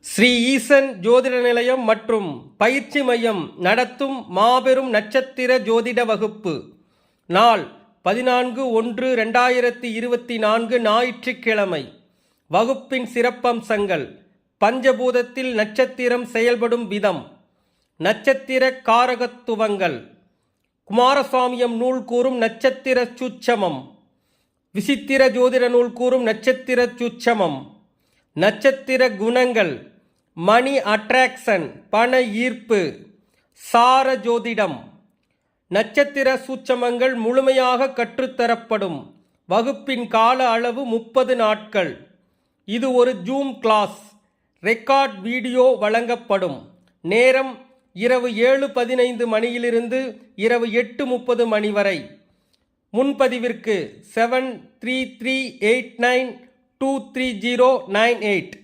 ஸ்ரீ ஈசன் ஜோதிட நிலையம் மற்றும் பயிற்சி மையம் நடத்தும் மாபெரும் நட்சத்திர ஜோதிட வகுப்பு. நாள் பதினான்கு ஒன்று ரெண்டாயிரத்தி இருபத்தி நான்கு ஞாயிற்றுக்கிழமை. வகுப்பின் சிறப்பம்சங்கள். பஞ்சபூதத்தில் நட்சத்திரம் செயல்படும் விதம். நட்சத்திர காரகத்துவங்கள். குமாரசுவாமியம் நூல் கூறும் நட்சத்திர சுச்சமம். விசித்திர ஜோதிட நூல் கூறும் நட்சத்திர சுச்சமம். நட்சத்திர குணங்கள். மணி அட்ராக்ஷன் பண ஈர்ப்பு சார ஜோதிடம் நட்சத்திர சூட்சமங்கள் முழுமையாக கற்றுத்தரப்படும். வகுப்பின் கால அளவு முப்பது நாட்கள். இது ஒரு ஜூம் கிளாஸ் ரெக்கார்ட் வீடியோ வழங்கப்படும். நேரம் இரவு ஏழு பதினைந்து மணியிலிருந்து இரவு எட்டு முப்பது மணி வரை. முன்பதிவிற்கு seven three three eight nine two three zero nine eight